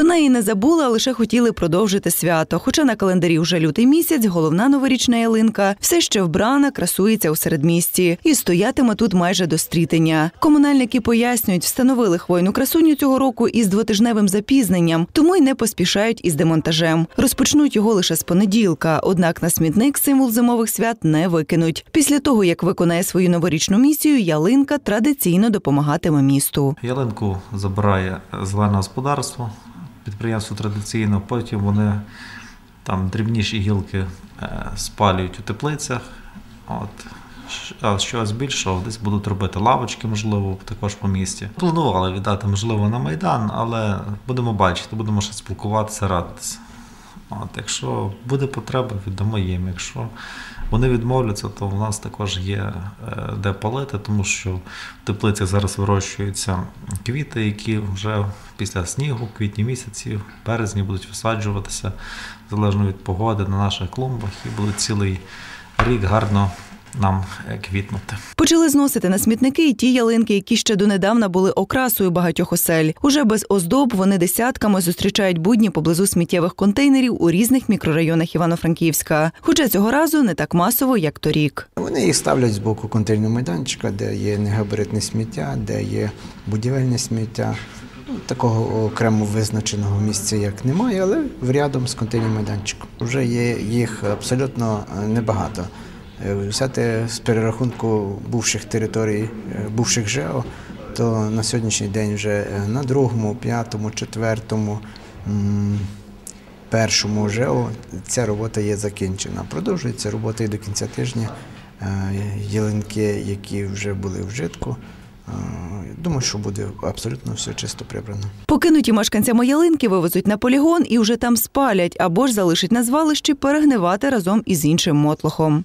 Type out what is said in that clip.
Про неї не забули, а лише хотіли продовжити свято. Хоча на календарі вже лютий місяць, головна новорічна ялинка все ще вбрана, красується у середмісті і стоятиме тут майже до стрітення. Комунальники пояснюють, встановили хвойну красуню цього року із двотижневим запізненням, тому й не поспішають із демонтажем. Розпочнуть його лише з понеділка. Однак на смітник символ зимових свят не викинуть. Після того як виконає свою новорічну місію, ялинка традиційно допомагатиме місту. Ялинку забирає зелене господарство, підприємство традиційно, потім вони там дрібніші гілки е, спалюють у теплицях. От. А щось більшого десь будуть робити лавочки, можливо, також по місті. Планували віддати, можливо, на Майдан, але будемо бачити, будемо ще спілкуватися, радитися. От, якщо буде потреба, віддамо їм. Якщо вони відмовляться, то в нас також є е, де палити, тому що в теплицях зараз вирощуються квіти, які вже після снігу, квітні місяці, в березні будуть висаджуватися залежно від погоди на наших клумбах і буде цілий рік гарно нам е, квітнути. Почали зносити на смітники і ті ялинки, які ще донедавна були окрасою багатьох осель. Уже без оздоб вони десятками зустрічають будні поблизу сміттєвих контейнерів у різних мікрорайонах Івано-Франківська. Хоча цього разу не так масово, як торік. Вони їх ставлять з боку контейнерного майданчика, де є негабаритне сміття, де є будівельне сміття. Ну, Такого окремо визначеного місця як немає, але в рядом з контейнерним майданчиком. Вже є їх абсолютно е, небагато. Е, Взяти з перерахунку бувших територій, е, бувших ЖЕО, то на сьогоднішній день вже е, на другому, п'ятому, четвертому, першому ЖЕО ця робота є закінчена. Продовжується робота і до кінця тижня. Ялинки, які вже були в житку. е, Думаю, що буде абсолютно все чисто прибрано. Покинуті мешканцями ялинки вивезуть на полігон і вже там спалять або ж залишать на звалищі перегнивати разом із іншим мотлохом.